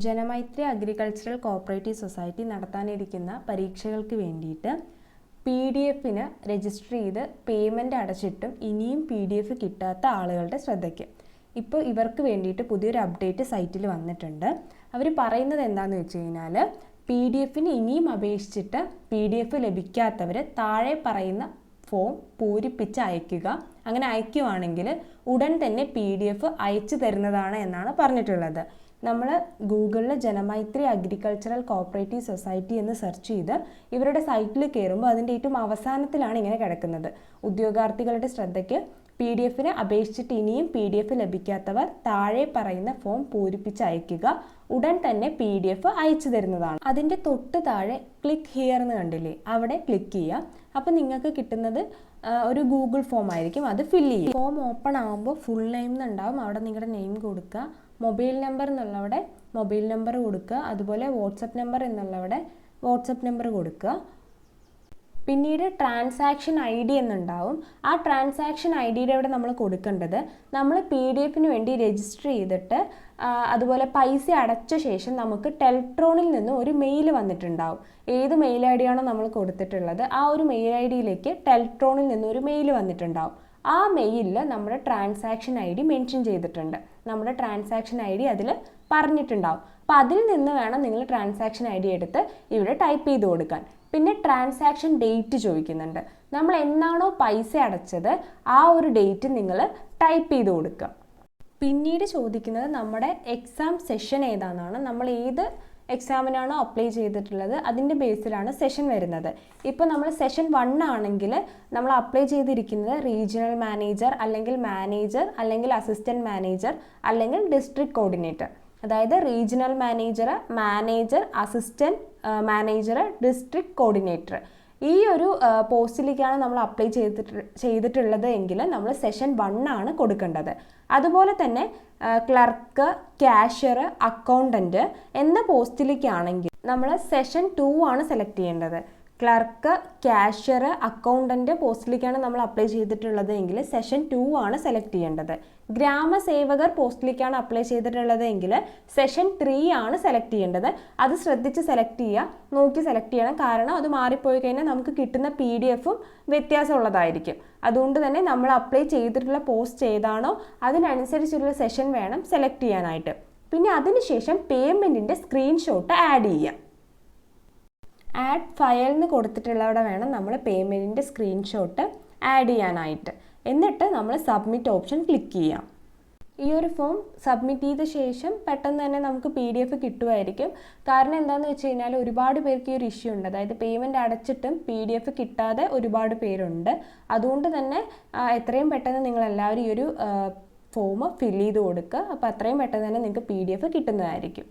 Janamaithri agricultural cooperative society നടത്താനിരിക്കുന്ന പരീക്ഷകൾക്ക് വേണ്ടിയിട്ട് പി ഡി എഫിന് രജിസ്റ്റർ ചെയ്ത് പേയ്മെന്റ് അടച്ചിട്ടും ഇനിയും പി ഡി എഫ് കിട്ടാത്ത ആളുകളുടെ ശ്രദ്ധയ്ക്ക്. ഇപ്പോൾ ഇവർക്ക് വേണ്ടിയിട്ട് പുതിയൊരു അപ്ഡേറ്റ് സൈറ്റിൽ വന്നിട്ടുണ്ട്. അവർ പറയുന്നത് എന്താണെന്ന് വെച്ച് കഴിഞ്ഞാൽ പി ഡി എഫിന് ഇനിയും അപേക്ഷിച്ചിട്ട് പി ഡി എഫ് ലഭിക്കാത്തവർ താഴെ പറയുന്ന ഫോം പൂരിപ്പിച്ച് അയക്കുക. അങ്ങനെ അയക്കുവാണെങ്കിൽ ഉടൻ തന്നെ പി ഡി എഫ് അയച്ചു തരുന്നതാണ് എന്നാണ് പറഞ്ഞിട്ടുള്ളത്. നമ്മൾ ഗൂഗിളിൽ ജനമൈത്രി അഗ്രികൾച്ചറൽ കോപ്പറേറ്റീവ് സൊസൈറ്റി എന്ന് സെർച്ച് ചെയ്ത് ഇവരുടെ സൈറ്റിൽ കയറുമ്പോൾ അതിന്റെ ഏറ്റവും അവസാനത്തിലാണ് ഇങ്ങനെ കിടക്കുന്നത്. ഉദ്യോഗാർത്ഥികളുടെ ശ്രദ്ധയ്ക്ക് പി ഡി എഫിന് അപേക്ഷിച്ചിട്ട് ഇനിയും പി ഡി എഫ് ലഭിക്കാത്തവർ താഴെ പറയുന്ന ഫോം പൂരിപ്പിച്ച് അയക്കുക ഉടൻ തന്നെ പി ഡി എഫ് അയച്ചു തരുന്നതാണ്. അതിന്റെ തൊട്ട് താഴെ ക്ലിക്ക് ഹിയർ എന്ന് കണ്ടില്ലേ? അവിടെ ക്ലിക്ക് ചെയ്യുക. അപ്പോൾ നിങ്ങൾക്ക് കിട്ടുന്നത് ഒരു ഗൂഗിൾ ഫോം ആയിരിക്കും അത് ഫില്ല് ചെയ്യും ഫോം ഓപ്പൺ ആകുമ്പോൾ ഫുൾ നെയിം എന്നുണ്ടാവും. അവിടെ നിങ്ങളുടെ നെയിം കൊടുക്കുക. മൊബൈൽ നമ്പർ എന്നുള്ളവിടെ മൊബൈൽ നമ്പർ കൊടുക്കുക. അതുപോലെ വാട്സപ്പ് നമ്പർ എന്നുള്ളവിടെ വാട്സപ്പ് നമ്പർ കൊടുക്കുക. പിന്നീട് ട്രാൻസാക്ഷൻ ഐ ഡി എന്നുണ്ടാവും. ആ ട്രാൻസാക്ഷൻ ഐ ഡിയുടെ അവിടെ നമ്മൾ കൊടുക്കേണ്ടത് നമ്മൾ പി ഡി എഫിന് വേണ്ടി രജിസ്റ്റർ ചെയ്തിട്ട് അതുപോലെ പൈസ അടച്ച ശേഷം നമുക്ക് ടെൽട്രോണിൽ നിന്ന് ഒരു മെയിൽ വന്നിട്ടുണ്ടാവും. ഏത് മെയിൽ ഐ ഡിയാണോ നമ്മൾ കൊടുത്തിട്ടുള്ളത്. ആ ഒരു മെയിൽ ഐ ഡിയിലേക്ക് ടെൽട്രോണിൽ നിന്ന് ഒരു മെയിൽ വന്നിട്ടുണ്ടാവും. ആ മെയിലിൽ നമ്മുടെ ട്രാൻസാക്ഷൻ ഐ ഡി മെൻഷൻ ചെയ്തിട്ടുണ്ട്. നമ്മുടെ ട്രാൻസാക്ഷൻ ഐ ഡി അതിൽ പറഞ്ഞിട്ടുണ്ടാവും. അപ്പോൾ അതിൽ നിന്ന് വേണം നിങ്ങൾ ട്രാൻസാക്ഷൻ ഐ ഡി എടുത്ത് ഇവിടെ ടൈപ്പ് ചെയ്ത് കൊടുക്കാൻ. പിന്നെ ട്രാൻസാക്ഷൻ ഡേറ്റ് ചോദിക്കുന്നുണ്ട്. നമ്മൾ എന്നാണോ പൈസ അടച്ചത് ആ ഒരു ഡേറ്റ് നിങ്ങൾ ടൈപ്പ് ചെയ്ത് കൊടുക്കുക. പിന്നീട് ചോദിക്കുന്നത് നമ്മുടെ എക്സാം സെഷൻ ഏതാണെന്നാണ്. നമ്മൾ ഏത് എക്സാമിനാണോ അപ്ലൈ ചെയ്തിട്ടുള്ളത് അതിന്റെ ബേസിലാണ് സെഷൻ വരുന്നത്. ഇപ്പോൾ നമ്മൾ സെഷൻ വൺ ആണെങ്കിൽ നമ്മൾ അപ്ലൈ ചെയ്തിരിക്കുന്നത് റീജിയണൽ മാനേജർ അല്ലെങ്കിൽ മാനേജർ അല്ലെങ്കിൽ അസിസ്റ്റന്റ് മാനേജർ അല്ലെങ്കിൽ ഡിസ്ട്രിക്ട് കോർഡിനേറ്റർ അതായത് regional manager manager assistant manager district coordinator ഈ ഒരു പോസ്റ്റിലേക്കാണ് നമ്മൾ അപ്ലൈ ചെയ്തിട്ട് ചെയ്തിട്ടുള്ളത് എങ്കിൽ നമ്മൾ സെഷൻ വൺ ആണ് കൊടുക്കേണ്ടത്. അതുപോലെ തന്നെ ക്ലർക്ക് ക്യാഷ്യർ അക്കൗണ്ടന്റ് എന്ന പോസ്റ്റിലേക്കാണെങ്കിൽ നമ്മൾ സെഷൻ ടു ആണ് സെലക്ട് ചെയ്യേണ്ടത്. ക്ലർക്ക് ക്യാഷ്യർ അക്കൗണ്ടന്റ് പോസ്റ്റിലേക്കാണ് നമ്മൾ അപ്ലൈ ചെയ്തിട്ടുള്ളത് എങ്കിൽ സെഷൻ ടു ആണ് സെലക്ട് ചെയ്യേണ്ടത്. ഗ്രാമസേവകർ പോസ്റ്റിലേക്കാണ് അപ്ലൈ ചെയ്തിട്ടുള്ളത് എങ്കിൽ സെഷൻ ത്രീ ആണ് സെലക്ട് ചെയ്യേണ്ടത്. അത് ശ്രദ്ധിച്ച് സെലക്ട് ചെയ്യുക നോക്കി സെലക്ട് ചെയ്യണം. കാരണം അത് മാറിപ്പോയി കഴിഞ്ഞാൽ നമുക്ക് കിട്ടുന്ന പി ഡി എഫും വ്യത്യാസമുള്ളതായിരിക്കും. അതുകൊണ്ട് തന്നെ നമ്മൾ അപ്ലൈ ചെയ്തിട്ടുള്ള പോസ്റ്റ് ഏതാണോ അതിനനുസരിച്ചുള്ള സെഷൻ വേണം സെലക്ട് ചെയ്യാനായിട്ട്. പിന്നെ അതിനുശേഷം പേയ്മെന്റിന്റെ സ്ക്രീൻഷോട്ട് ആഡ് ചെയ്യുക. ആഡ് ഫയൽ എന്ന് കൊടുത്തിട്ടുള്ളവിടെ വേണം നമ്മൾ പേയ്മെന്റിന്റെ സ്ക്രീൻഷോട്ട് ആഡ് ചെയ്യാനായിട്ട്. എന്നിട്ട് നമ്മൾ സബ്മിറ്റ് ഓപ്ഷൻ ക്ലിക്ക് ചെയ്യാം. ഈ ഒരു ഫോം സബ്മിറ്റ് ചെയ്ത ശേഷം പെട്ടെന്ന് തന്നെ നമുക്ക് പി ഡി എഫ് കിട്ടുമായിരിക്കും. കാരണം എന്താണെന്ന് വെച്ച് കഴിഞ്ഞാൽ ഒരുപാട് പേർക്ക് ഈ ഒരു ഇഷ്യൂ ഉണ്ട്. അതായത് പേയ്മെന്റ് അടച്ചിട്ടും പി ഡി എഫ് കിട്ടാതെ ഒരുപാട് പേരുണ്ട്. അതുകൊണ്ട് തന്നെ എത്രയും പെട്ടെന്ന് നിങ്ങൾ എല്ലാവരും ഈ ഒരു ഫോം ഫില്ല് ചെയ്ത് കൊടുക്കുക. അപ്പോൾ അത്രയും പെട്ടെന്ന് തന്നെ നിങ്ങൾക്ക് പി ഡി എഫ് കിട്ടുന്നതായിരിക്കും.